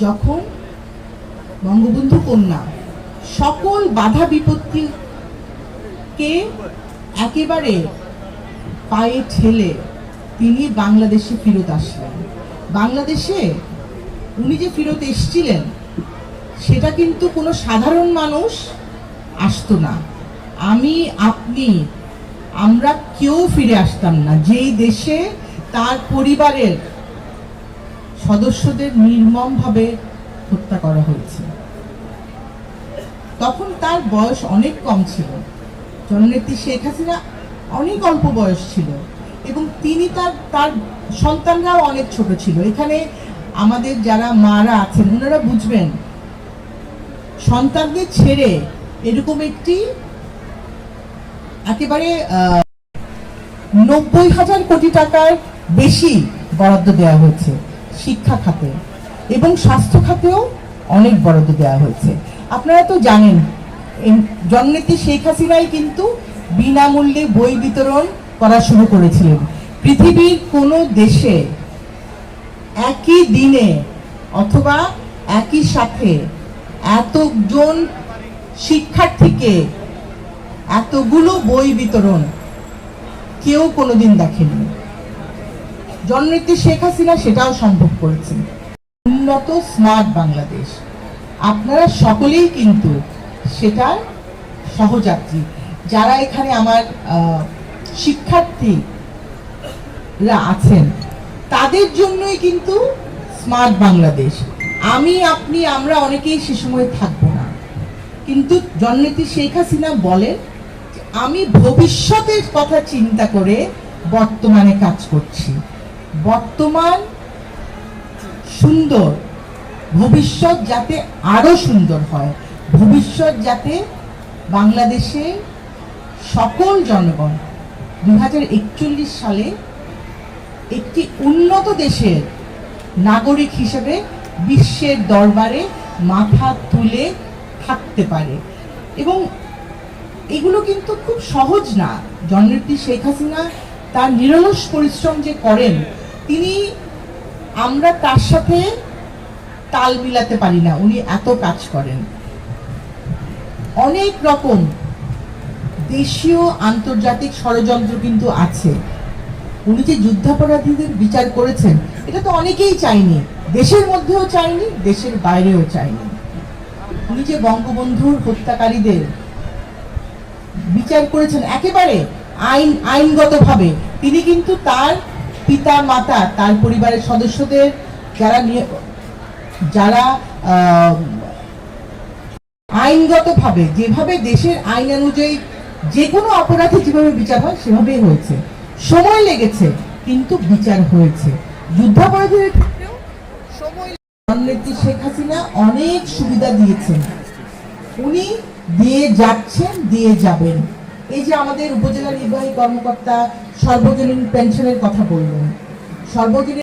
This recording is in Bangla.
যখন বঙ্গবন্ধু কন্যা সকল বাধা বিপত্তিকে একেবারে পায়ে ঠেলে তিনি বাংলাদেশে ফেরত আসলেন। বাংলাদেশে উনি যে ফেরত এসছিলেন, সেটা কিন্তু কোনো সাধারণ মানুষ আসতো না। আমি, আপনি, আমরা কেউ ফিরে আসতাম না। যেই দেশে তার পরিবারের সদস্যদের নির্মমভাবে হত্যা করা হয়েছে। তখন তার বয়স অনেক কম ছিল। জননেত্রী শেখ হাসিনা অনেক অল্প বয়স ছিল এবং তিনি তার তার সন্তানরাও অনেক ছোট ছিল। এখানে আমাদের যারা মারা আছেন, ওনারা বুঝবেন, সন্তানদের ছেড়ে এরকম একটি একেবারে নব্বই হাজার কোটি টাকার বেশি বরাদ্দ দেওয়া হয়েছে। শিক্ষা খাতে এবং স্বাস্থ্য খাতেও অনেক বরাদ্দ দেওয়া হয়েছে। আপনারা তো জানেন জননেত্রী শেখ হাসিনাই কিন্তু বিনামূল্যে বই বিতরণ করা শুরু করেছিলেন। পৃথিবীর কোনো দেশে একই দিনে অথবা একই সাথে এতজন শিক্ষার্থীকে এতগুলো বই বিতরণ কেউ কোনোদিন দেখেনি জননেত্রী শেখ হাসিনা সেটাও সম্ভব করেছেন উন্নত স্মার্ট বাংলাদেশ। আপনারা সকলেই কিন্তু সেটার সহযাত্রী। যারা এখানে আমার শিক্ষার্থীরা আছেন, তাদের জন্যই কিন্তু স্মার্ট বাংলাদেশ। আমি, আপনি, আমরা অনেকেই সে সময় থাকব না। কিন্তু জননেত্রী শেখ হাসিনা বলেন আমি ভবিষ্যতের কথা চিন্তা করে বর্তমানে কাজ করছি। বর্তমান সুন্দর, ভবিষ্যৎ যাতে আরও সুন্দর হয়। ভবিষ্যৎ যাতে বাংলাদেশে সকল জনগণ দু হাজার একচল্লিশ সালে একটি উন্নত দেশের নাগরিক হিসেবে বিশ্বের দরবারে মাথা তুলে থাকতে পারে। এবং এগুলো কিন্তু খুব সহজ না। জননেত্রী শেখ হাসিনা তার নিরলস পরিশ্রম যে করেন, তিনি আমরা তার সাথে তাল মিলাতে পারি না, উনি এত কাজ করেন। অনেক রকম দেশীয় আন্তর্জাতিক ষড়যন্ত্র কিন্তু আছে। উনি যে যুদ্ধাপরাধীদের বিচার করেছেন, এটা তো অনেকেই চায়নি। দেশের মধ্যেও চায়নি, দেশের বাইরেও চায়নি। উনি যে বঙ্গবন্ধুর হত্যাকারীদের বিচার করেছেন, একেবারে আইন, আইনগতভাবে। তিনি কিন্তু তার পিতা, মাতা, তার পরিবারের সদস্যদের যারা যারা আইনগতভাবে, যেভাবে দেশের আইন অনুযায়ী যে কোনো অপরাধী যেভাবে বিচার হয়, সেভাবেই হয়েছে। সময় লেগেছে, কিন্তু বিচার হয়েছে। যুদ্ধাপরাধীদের ক্ষেত্রেও সময় শেখ হাসিনা অনেক সুবিধা দিয়েছেন। উনি দিয়ে যাচ্ছেন, দিয়ে যাবেন। এই যে আমাদের উপজেলা নির্বাহী কর্মকর্তা সর্বজনীন পেনশনের কথা বললেন সর্বজনীন